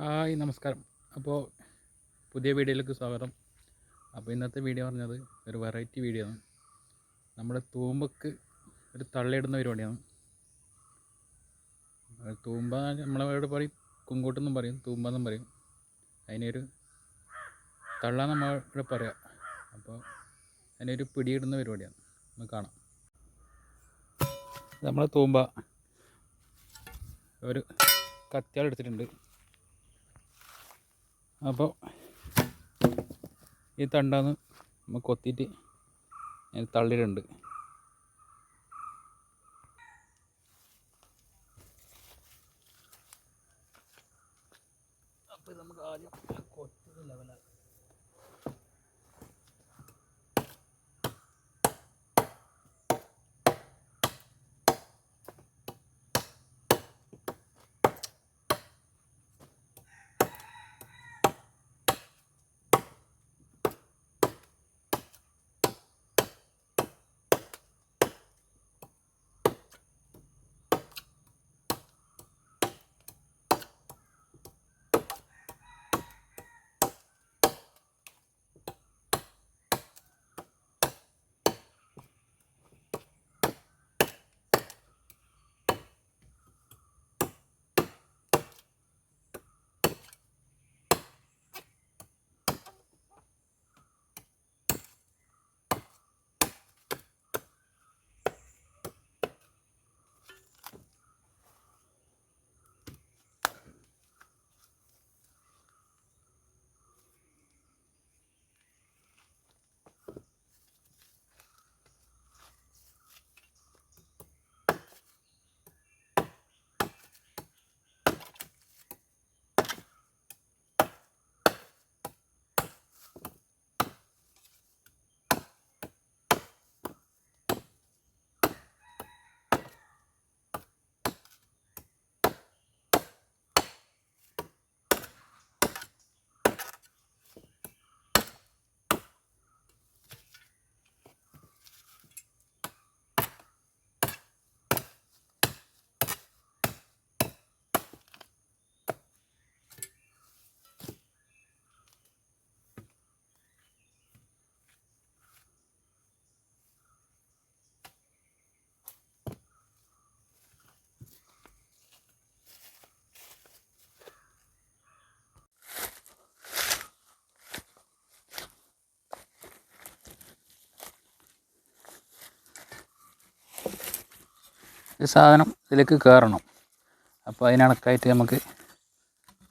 Hi നമസ്കാരം. അപ്പോൾ പുതിയ വീഡിയോയിലേക്ക് സ്വാഗതം. അപ്പോൾ ഇന്നത്തെ വീഡിയോ പറഞ്ഞത് ഒരു വെറൈറ്റി വീഡിയോ ആണ്. നമ്മുടെ തൂമ്പക്ക് ഒരു തള്ളിയിടുന്ന പരിപാടിയാണ്. തൂമ്പ നമ്മളവിടെ പറയും കുങ്കൂട്ടെന്നും പറയും തൂമ്പ എന്നും പറയും. അതിനൊരു തള്ള നമ്മളിവിടെ പറയാം. അപ്പോൾ അതിനൊരു പിടിയിടുന്ന പരിപാടിയാണ്. നമുക്ക് കാണാം. നമ്മളെ തൂമ്പ. ഒരു കത്തിയാൾ എടുത്തിട്ടുണ്ട്. അപ്പോൾ ഈ തണ്ടാന്ന് നമ്മൾ കൊത്തിയിട്ട് അതിന് തള്ളിയിട്ടുണ്ട്. ഈ സാധനം ഇതിലേക്ക് കയറണം. അപ്പോൾ അതിനണക്കായിട്ട് നമുക്ക്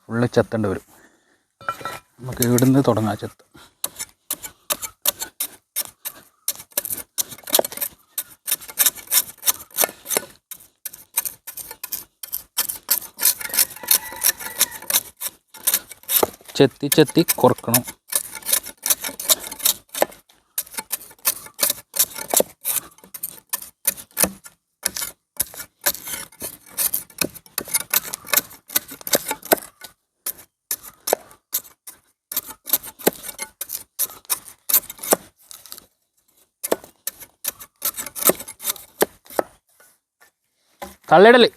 ഫുള്ള് ചെത്തേണ്ടി വരും. നമുക്ക് ഇവിടുന്ന് തുടങ്ങാം ചെത്ത്. ചെത്തി ചെത്തി കുറക്കണം. തള്ളിടൽ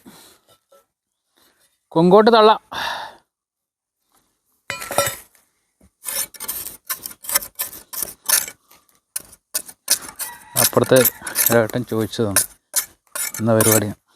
കൊങ്കോട്ട് തള്ള. അപ്പുറത്തെ ഏട്ടൻ ചോദിച്ചതാണ്. എന്ന പരിപാടിയാണ്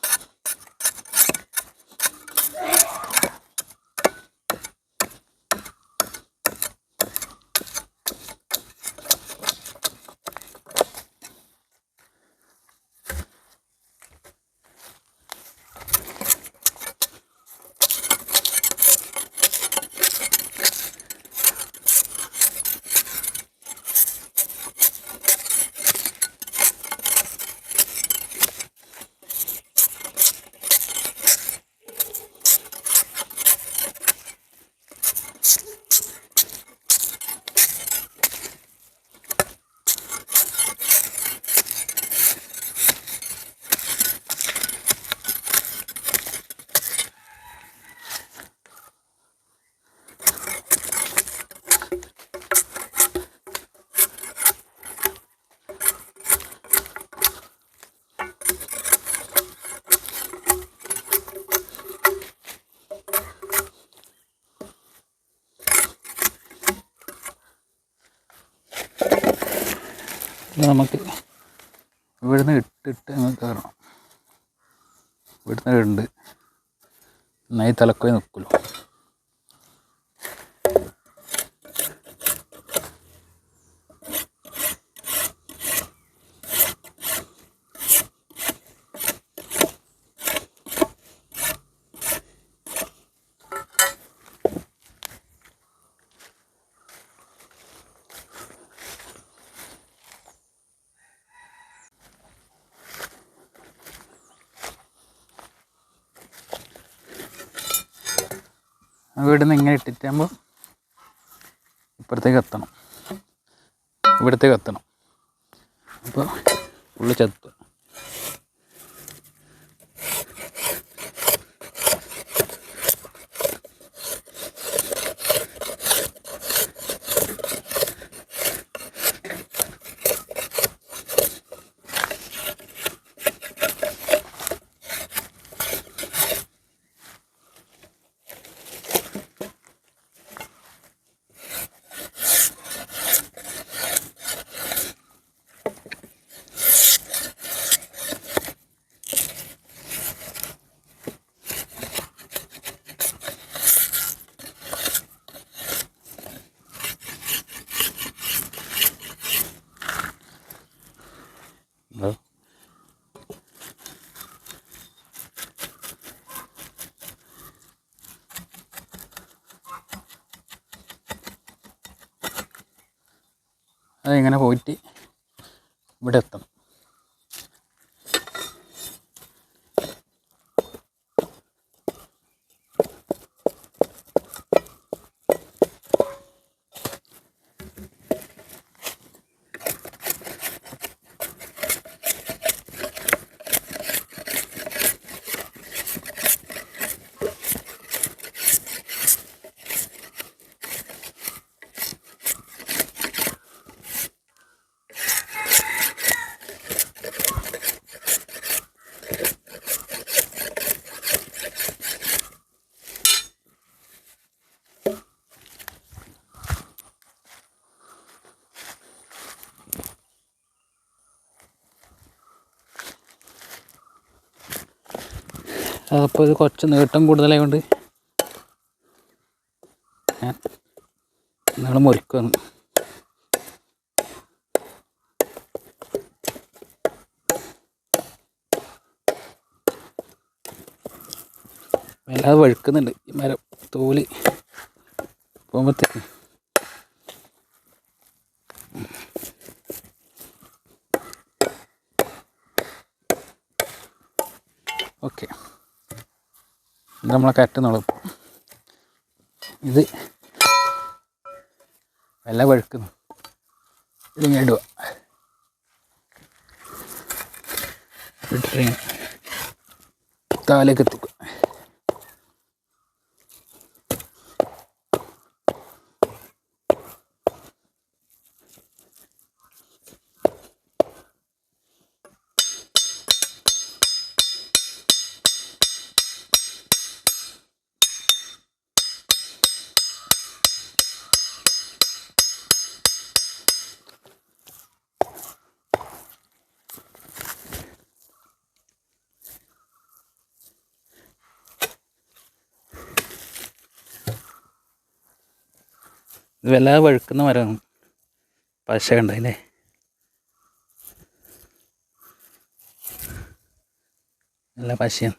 നമുക്ക് ഇവിടുന്ന് ഇട്ടിട്ട് നമുക്ക് കയറണം ഇവിടുന്ന് ഉണ്ട് നന്നായി തലക്കോയി നിൽക്കുമല്ലോ. ഇവിടുന്ന് ഇങ്ങനെ ഇട്ടിട്ടാകുമ്പോൾ ഇപ്പുറത്തേക്ക് എത്തണം. ഇവിടത്തേക്ക് എത്തണം. അപ്പോൾ ഉള്ളിൽ ചത്തു. അതിങ്ങനെ പോയിട്ട് ഇവിടെ എത്തണം അപ്പോൾ ഇത് കുറച്ച് നീട്ടം കൂടുതലായതുകൊണ്ട് ഞാൻ നിങ്ങൾ മുറിക്കുന്നു വല്ലാതെ വഴുക്കുന്നുണ്ട്. ഈ മരം തോൽ. പോകുമ്പോഴത്തേക്ക് ഓക്കെ ഇത് നമ്മളെ കറ്റുന്നുള്ളൂ ഇത് വല്ല വഴുക്കുന്നു ഇതിങ്ങനെ ഇടുക. ഇട്ടിട്ടിങ്ങനെ താലേക്ക് എത്തിക്കുക. വല്ലാതെ വഴുക്കുന്ന മരമാണ്. പശ കണ്ടതില്ലേ നല്ല പശയാണ്.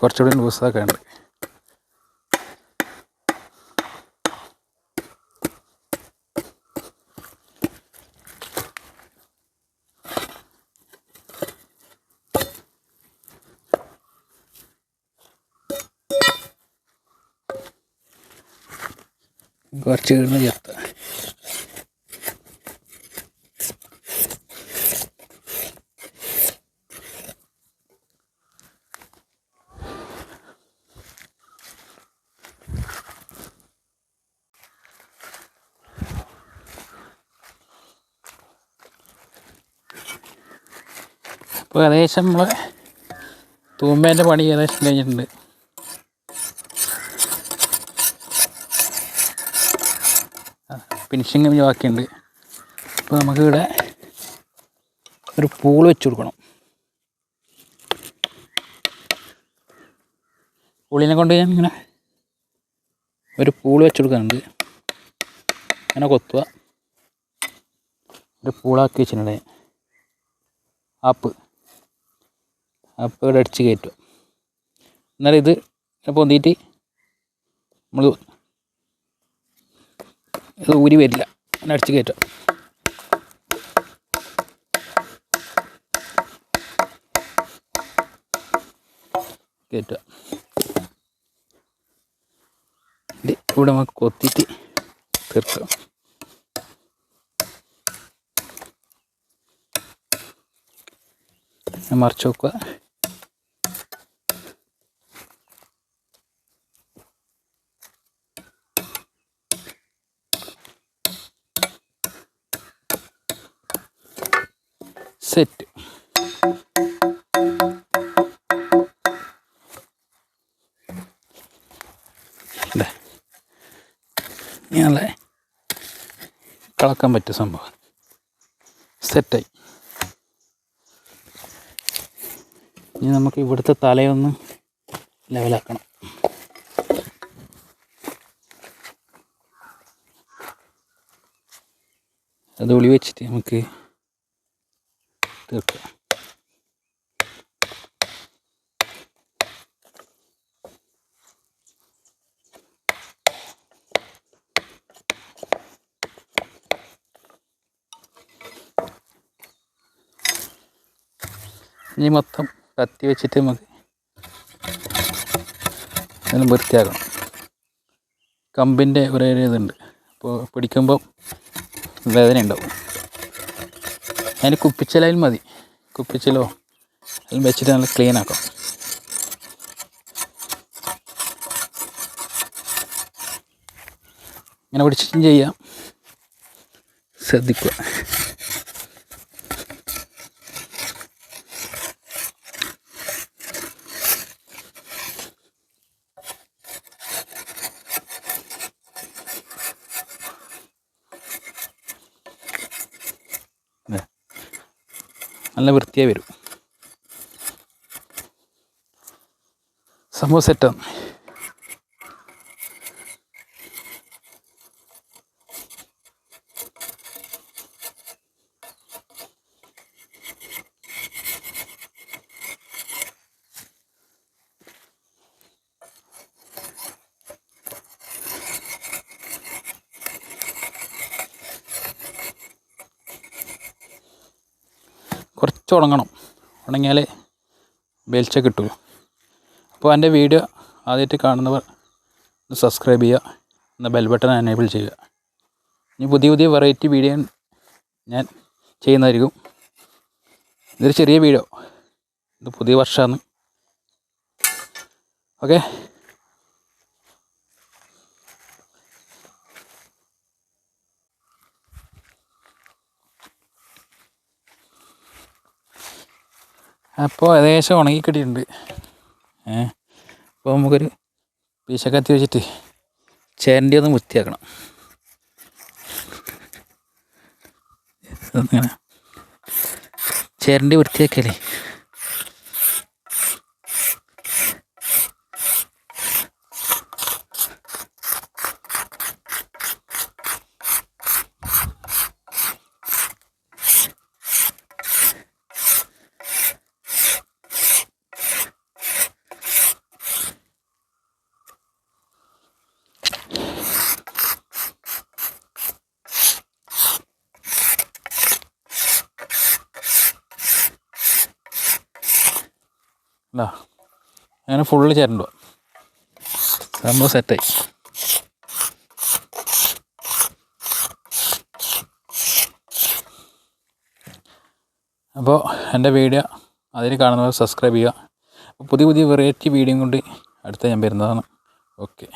കുറച്ചുകൂടി ലൂസാക്കെ ഉണ്ട് കുറച്ച് കിടന്ന് ചത്ത ഇപ്പോൾ ഏകദേശം നമ്മൾ തൂമ്പേന്റെ പണി ഏകദേശം കഴിഞ്ഞിട്ടുണ്ട്. ഫിനിഷിങ് ബാക്കിയുണ്ട്. അപ്പോൾ നമുക്കിവിടെ ഒരു പൂൾ വെച്ച് കൊടുക്കണം. പൂളിനെ കൊണ്ട് ഞാൻ ഇങ്ങനെ ഒരു പൂൾ വെച്ച് കൊടുക്കുന്നുണ്ട് അങ്ങനെ കൊത്തുക. ഒരു പൂളാക്കി വെച്ചിട്ടുണ്ട്. ആപ്പ്. ആപ്പ് ഇവിടെ അടിച്ച് കയറ്റുക. എന്നാലിത് പൊന്തിയിട്ട് നമ്മൾ ഇത് ഊരി വരില്ല. അങ്ങനെ അടിച്ച് കയറ്റാം. കയറ്റുക ഇവിടെ നമുക്ക് കൊത്തിയിട്ട് തീർക്കുക മറിച്ച് വെക്കുക. സെറ്റ്. ഇങ്ങനെ കളക്കാൻ പറ്റിയ സംഭവം. സെറ്റായി. ഇനി നമുക്ക് ഇവിടുത്തെ തലയൊന്ന് ലെവലാക്കണം. അത് ഒളി വെച്ചിട്ട് നമുക്ക് തീർക്കാം ഇനി മൊത്തം കത്തി വെച്ചിട്ട് നമുക്ക് എല്ലാം വൃത്തിയാക്കണം. കമ്പിന്റെ ഒരു ഇതുണ്ട്. അപ്പോൾ പിടിക്കുമ്പോൾ വേദന ഉണ്ടാവും അതിന് കുപ്പിച്ചിലയിൽ മതി കുപ്പിച്ചിലോ അതിൽ വെച്ചിട്ട് നല്ല ക്ലീൻ ആക്കാം ഇങ്ങനെ പിടിച്ചിട്ടും ചെയ്യാം ശ്രദ്ധിക്കുക നല്ല വൃത്തിയായി വരും. സംഭവം സെറ്റാണ് കുറച്ച് ഉണങ്ങണം ഉണങ്ങിയാലേ വെളിച്ച കിട്ടുള്ളൂ അപ്പോൾ എന്റെ വീഡിയോ ആദ്യമായിട്ട് കാണുന്നവർ സബ്സ്ക്രൈബ് ചെയ്യുക എന്ന ബെൽ ബട്ടൺ എനേബിൾ ചെയ്യുക. ഇനി പുതിയ പുതിയ വെറൈറ്റി വീഡിയോ ഞാൻ ചെയ്യുന്നതായിരിക്കും. ഇതൊരു ചെറിയ വീഡിയോ ഇത് പുതിയ വർഷമാണ് ഓക്കെ അപ്പോൾ ഏകദേശം ഉണങ്ങി കിട്ടിയിട്ടുണ്ട്. ഏ അപ്പോൾ നമുക്കൊരു പീശക്കത്തി വെച്ചിട്ട് ചേരണ്ടി ഒന്ന് വൃത്തിയാക്കണം. ചേരന്റെ ചേരണ്ടി വൃത്തിയാക്കിയാലേ അല്ല അങ്ങനെ ഫുള്ള് ചേരണ്ട. സംഭവം സെറ്റായി അപ്പോൾ എന്റെ വീഡിയോ അതിൽ കാണുന്നവർ സബ്സ്ക്രൈബ് ചെയ്യുക. പുതിയ പുതിയ വെറൈറ്റി വീഡിയോയും കൊണ്ട് അടുത്ത ഞാൻ വരുന്നതാണ്. ഓക്കെ